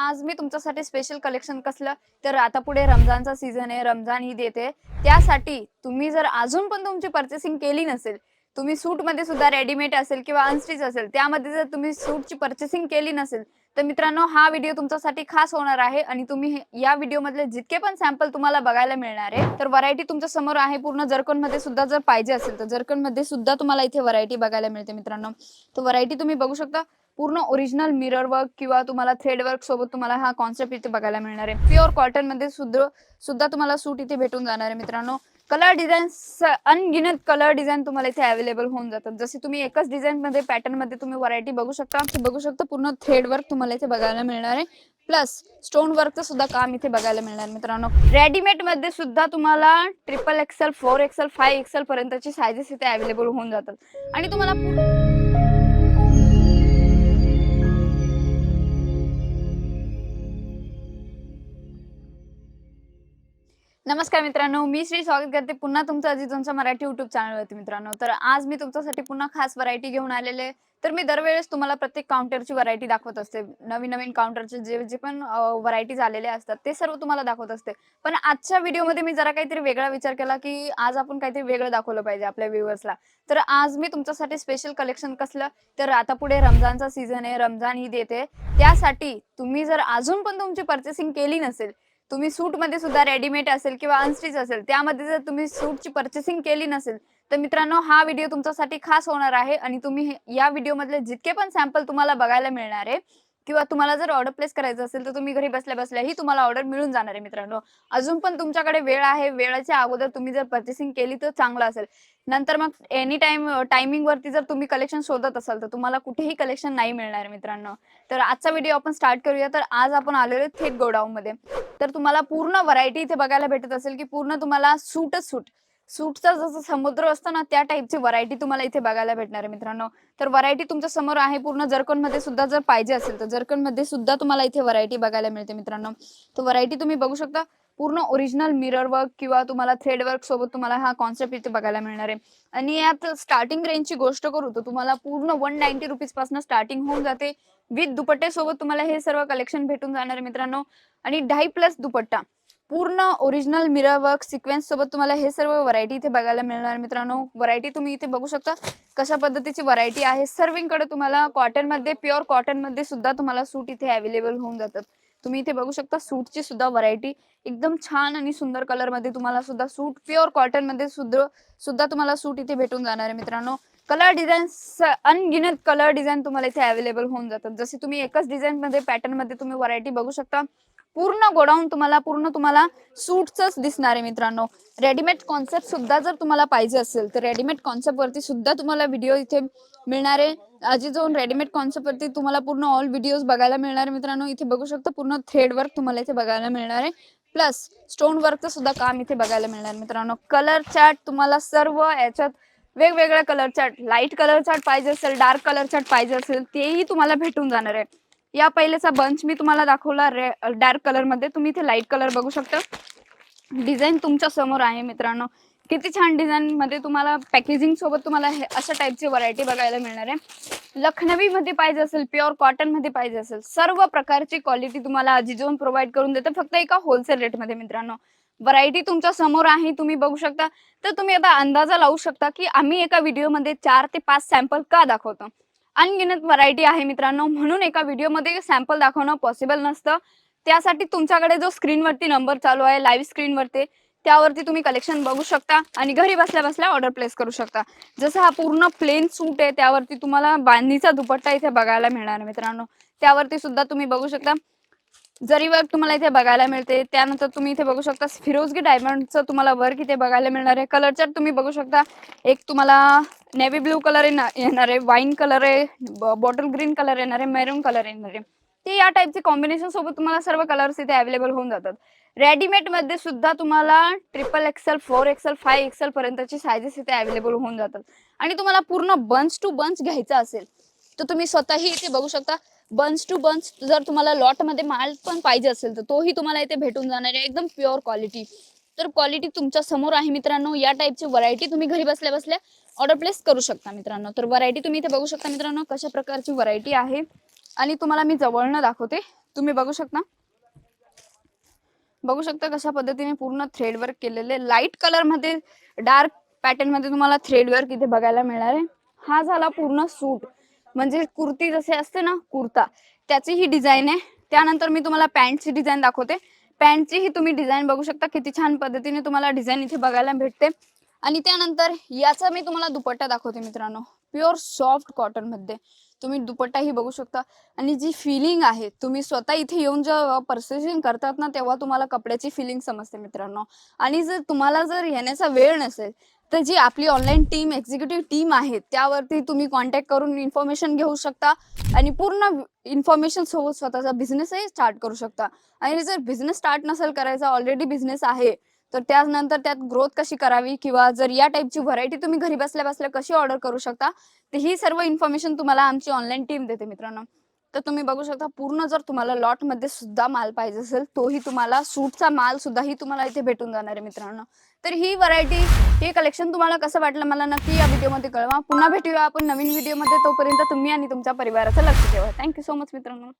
आज मी तुमच्यासाठी special collection कसलं? तर आता पुढे रमजानचा सीझन आहे रमजान ईद येते. त्यासाठी तुम्ही जर अजून पण तुमची पर्चेसिंग केली नसेल तुम्ही सूटमध्ये सुद्धा रेडीमेड असेल किंवा अनस्टिच असेल त्यामध्ये जर तुम्ही सूटची पर्चेसिंग केली नसेल तर मित्रांनो हा व्हिडिओ तुमच्यासाठी खास होणार आहे आणि तुम्ही हे- या व्हिडिओ मधले जितके पण सॅम्पल तुम्हाला बघायला मिळणार आहे तर व्हरायटी तुमच्यासमोर आहे. पूर्ण जरकनमध्ये सुद्धा जर पाहिजे असेल तर जरकनमध्ये सुद्धा तुम्हाला इथे व्हरायटी बघायला मिळते मित्रांनो. तर व्हरायटी तुम्ही बघू शकता. पूर्ण ओरिजिनल मिरर वर्क किंवा तुम्हाला थ्रेड वर्क सोबत तुम्हाला हा कॉन्सेप्ट इथे बघायला मिळणार आहे. प्युअर कॉटनमध्ये सुद्धा सुद्धा तुम्हाला सूट इथे भेटून जाणार आहे मित्रांनो. कलर डिझाईन अनगिनत कलर डिझाईन तुम्हाला इथे अवेलेबल होऊन जातात. जसे तुम्ही एकच डिझाईन मध्ये पॅटर्नमध्ये तुम्ही व्हरायटी बघू शकता बघू शकता पूर्ण थ्रेड वर्क तुम्हाला इथे बघायला मिळणार आहे. प्लस स्टोन वर्कचं सुद्धा काम इथे बघायला मिळणार मित्रांनो. रेडीमेडमध्ये सुद्धा तुम्हाला triple XL four XL five XL पर्यंतची सायझेस इथे अवेलेबल होऊन जातात. आणि तुम्हाला नमस्कार मित्रांनो मी श्री स्वागत करते पुन्हा तुमचं तुमच्या मराठी युट्यूब चॅनलवरती मित्रांनो. तर आज मी तुमच्यासाठी पुन्हा खास व्हरायटी घेऊन आलेले तर मी दरवेळेस तुम्हाला प्रत्येक काउंटरची व्हरायटी दाखवत असते. नवीन नवीन काउंटरचे जे जे पण व्हरायटीज आलेले असतात ते सर्व तुम्हाला दाखवत असते. पण आजच्या व्हिडिओमध्ये मी जरा काहीतरी वेगळा विचार केला की आज आपण काहीतरी वेगळं दाखवलं पाहिजे आपल्या व्ह्युअर्सला तर आज मी तुमच्यासाठी स्पेशल कलेक्शन कसलं? तर आता पुढे रमजानचा सीझन आहे. रमजान ईद येते. त्यासाठी तुम्ही जर अजून पण तुमची पर्चेसिंग केली नसेल तुम्ही सूटमध्ये सुद्धा रेडीमेड असेल किंवा अनस्टिच असेल त्यामध्ये जर तुम्ही सूटची पर्चेसिंग केली नसेल तर मित्रांनो हा व्हिडिओ तुमच्यासाठी खास होणार आहे आणि तुम्ही या व्हिडिओ मधले जितके पण सॅम्पल तुम्हाला बघायला मिळणार आहे किंवा तुम्हाला जर ऑर्डर प्लेस करायचं असेल तर तुम्ही घरी बसल्या बसल्या ही तुम्हाला ऑर्डर मिळून जाणार आहे मित्रांनो. अजून पण तुमच्याकडे वेळ आहे. वेळेच्या अगोदर तुम्ही जर पर्चेसिंग केली तर चांगलं असेल. नंतर मग एनी टाइम टायमिंग वरती जर तुम्ही कलेक्शन शोधत असाल तर तुम्हाला कुठेही कलेक्शन नाही मिळणार मित्रांनो. तर आजचा व्हिडिओ आपण स्टार्ट करूया. तर आज आपण आलेलो थेट गोडाऊन मध्ये तर तुम्हाला पूर्ण व्हरायटी इथे बघायला भेटत असेल की पूर्ण तुम्हाला सूटच सूट सूटचा जसं समुद्र असतो ना त्या टाईपची व्हरायटी तुम्हाला इथे बघायला भेटणार आहे मित्रांनो. तर व्हरायटी तुमच्यासमोर आहे पूर्ण जरकनमध्ये सुद्धा जर पाहिजे असेल तर जरकनमध्ये सुद्धा तुम्हाला इथे व्हरायटी बघायला मिळते मित्रांनो. तर व्हरायटी तुम्ही बघू शकता पूर्ण ओरिजिनल मिरर वर्क किंवा तुम्हाला थ्रेड वर्क सोबत तुम्हाला हा कॉन्सेप्ट इथे बघायला मिळणार आहे. आणि यात स्टार्टिंग रेंजची गोष्ट करू तर तुम्हाला पूर्ण वन नाईन्टी रुपीजपासून स्टार्टिंग होऊन जाते. विथ दुपट्ट्यासोबत सोबत तुम्हाला हे सर्व कलेक्शन भेटून जाणार आहे मित्रांनो. आणि ढाई प्लस दुपट्टा. पूर्ण ओरिजिनल मिरर वर्क सिक्वेन्स सोबत तुम्हाला हे सर्व व्हरायटी इथे बघायला मिळणार मित्रांनो. व्हरायटी तुम्ही इथे बघू शकता. कशा पद्धतीची व्हरायटी आहे? सर्विंगकडे तुम्हाला कॉटनमध्ये प्युअर कॉटनमध्ये सुद्धा तुम्हाला सूट इथे अवेलेबल होऊन जातात. तुम्ही इथे बघू शकता सूटची सुद्धा व्हरायटी एकदम छान आणि सुंदर कलरमध्ये तुम्हाला सुद्धा सूट प्युअर कॉटनमध्ये सुद्धा सुद्धा तुम्हाला सूट इथे भेटून जाणार आहे मित्रांनो. कलर डिझाईन अनगिनत कलर डिझाईन तुम्हाला इथे अवेलेबल होऊन जातात. जसे तुम्ही एकच डिझाईन मध्ये पॅटर्नमध्ये तुम्ही व्हरायटी बघू शकता. पूर्ण गोडाऊन तुम्हाला पूर्ण तुम्हाला सूटच दिसणार आहे मित्रांनो. रेडीमेड कॉन्सेप्ट सुद्धा जर तुम्हाला पाहिजे असेल तर रेडीमेड कॉन्सेप्ट वरती सुद्धा तुम्हाला व्हिडिओ इथे मिळणार आहे. आजी जाऊन रेडीमेड कॉन्सेप्ट वरती तुम्हाला पूर्ण ऑल व्हिडिओज बघायला मिळणार आहे मित्रांनो. इथे बघू शकता पूर्ण थ्रेड वर्क तुम्हाला इथे बघायला मिळणार आहे. प्लस स्टोन वर्कचं सुद्धा काम इथे बघायला मिळणार मित्रांनो. कलर चार्ट तुम्हाला सर्व याच्यात वेगवेगळ्या colour chart light colour chart पाहिजे असेल डार्क कलर चार्ट पाहिजे असेल तेही तुम्हाला भेटून जाणार आहे. या पहिलेचा बंच मी तुम्हाला दाखवला रे डार्क कलरमध्ये. तुम्ही इथे लाइट कलर बघू शकता. डिझाईन तुमच्यासमोर आहे मित्रांनो. किती छान डिझाईन मध्ये तुम्हाला पॅकेजिंग सोबत तुम्हाला हे अशा टाईपची व्हरायटी बघायला मिळणार आहे. लखनवी मध्ये पाहिजे असेल प्युअर कॉटनमध्ये पाहिजे असेल सर्व प्रकारची क्वालिटी तुम्हाला अजिजोन प्रोव्हाइड करून देते फक्त एका होलसेल रेटमध्ये मित्रांनो. व्हरायटी तुमच्यासमोर आहे तुम्ही बघू शकता. तर तुम्ही आता अंदाजा लावू शकता की आम्ही एका व्हिडिओमध्ये चार ते पाच सॅम्पल का दाखवतो? अनगिनत व्हरायटी आहे मित्रांनो. म्हणून एका व्हिडिओमध्ये सॅम्पल दाखवणं पॉसिबल नसतं. त्यासाठी तुमच्याकडे जो स्क्रीनवरती नंबर चालू आहे लाईव्ह स्क्रीनवरती त्यावरती तुम्ही कलेक्शन बघू शकता आणि घरी बसल्या बसल्या ऑर्डर प्लेस करू शकता. जसं हा पूर्ण प्लेन सूट आहे त्यावरती तुम्हाला बांधणीचा दुपट्टा इथे बघायला मिळणार आहे मित्रांनो. त्यावरती सुद्धा तुम्ही बघू शकता. जरी वर्क तुम्हाला इथे बघायला मिळते त्यानंतर तुम्ही इथे बघू शकता फिरोजगी डायमंडचं तुम्हाला वर्क इथे बघायला मिळणार आहे. कलर तुम्ही बघू शकता. एक तुम्हाला नेव्ही ब्लू कलर येणार आहे वाईन कलर आहे बॉटल ग्रीन कलर येणार आहे मेरून कलर येणार आहे. ते या टाईपचे कॉम्बिनेशन सोबत तुम्हाला सर्व कलर्स इथे अवेलेबल होऊन जातात. रेडीमेडमध्ये सुद्धा तुम्हाला triple XL four XL five XL पर्यंतची सायझेस इथे अवेलेबल होऊन जातात. आणि तुम्हाला पूर्ण बंच टू बंच घ्यायचा असेल तर तुम्ही स्वतःही इथे बघू शकता. बन्स टू बन्स जर तुम्हाला लॉटमध्ये माल पण पाहिजे असेल तर तोही तुम्हाला इथे भेटून जाणार आहे. एकदम प्युअर क्वालिटी. तर क्वालिटी तुमच्यासमोर आहे मित्रांनो. या टाईपची व्हरायटी तुम्ही घरी बसल्या बसल्या ऑर्डर प्लेस करू शकता मित्रांनो. तर व्हरायटी तुम्ही इथे बघू शकता मित्रांनो कशा प्रकारची व्हरायटी आहे. आणि तुम्हाला मी जवळनं दाखवते. तुम्ही बघू शकता. बघू शकता कशा पद्धतीने पूर्ण थ्रेड वर्क केलेले. लाइट कलरमध्ये डार्क पॅटर्नमध्ये तुम्हाला थ्रेड वर्क इथे बघायला मिळणार आहे. हा झाला पूर्ण सूट म्हणजे कुर्ती जसे असते ना कुर्ता त्याची ही डिझाईन आहे. त्यानंतर मी तुम्हाला पॅन्टची डिझाईन दाखवते. पॅन्टची ही तुम्ही डिझाईन बघू शकता. किती छान पद्धतीने तुम्हाला डिझाईन इथे बघायला भेटते. आणि त्यानंतर याचा मी तुम्हाला दुपट्टा दाखवते मित्रांनो. प्युअर सॉफ्ट कॉटनमध्ये. तुम्ही दुपट्टाही बघू शकता. आणि जी फिलिंग आहे तुम्ही स्वतः इथे येऊन जेव्हा पर्चेसिंग करतात ना तेव्हा तुम्हाला कपड्याची फिलिंग समजते मित्रांनो. आणि जर तुम्हाला जर येण्याचा वेळ नसेल तर जी आपली ऑनलाईन टीम एक्झिक्युटिव्ह टीम आहे त्यावरती तुम्ही कॉन्टॅक्ट करून इन्फॉर्मेशन घेऊ शकता आणि पूर्ण इन्फॉर्मेशन सोबत स्वतःचा बिझनेसही स्टार्ट करू शकता. आणि जर बिझनेस स्टार्ट नसेल करायचा ऑलरेडी बिझनेस आहे तर त्यानंतर त्यात ग्रोथ कशी करावी किंवा जर या टाईपची व्हरायटी तुम्ही घरी बसल्या बसल्या कशी ऑर्डर करू शकता तर ही सर्व इन्फॉर्मेशन तुम्हाला आमची ऑनलाईन टीम देते मित्रांनो. तर तुम्ही बघू शकता पूर्ण जर तुम्हाला लॉटमध्ये सुद्धा माल पाहिजे असेल तोही तुम्हाला सूटचा माल सुद्धा ही तुम्हाला इथे भेटून जाणार आहे मित्रांनो. तर ही व्हरायटी हे कलेक्शन तुम्हाला कसं वाटलं मला नक्की या व्हिडिओमध्ये कळवा. पुन्हा भेटूया आपण नवीन व्हिडिओमध्ये तोपर्यंत तुम्ही आणि तुमच्या परिवाराचं लक्ष ठेवा. थँक्यू सो मच मित्रांनो.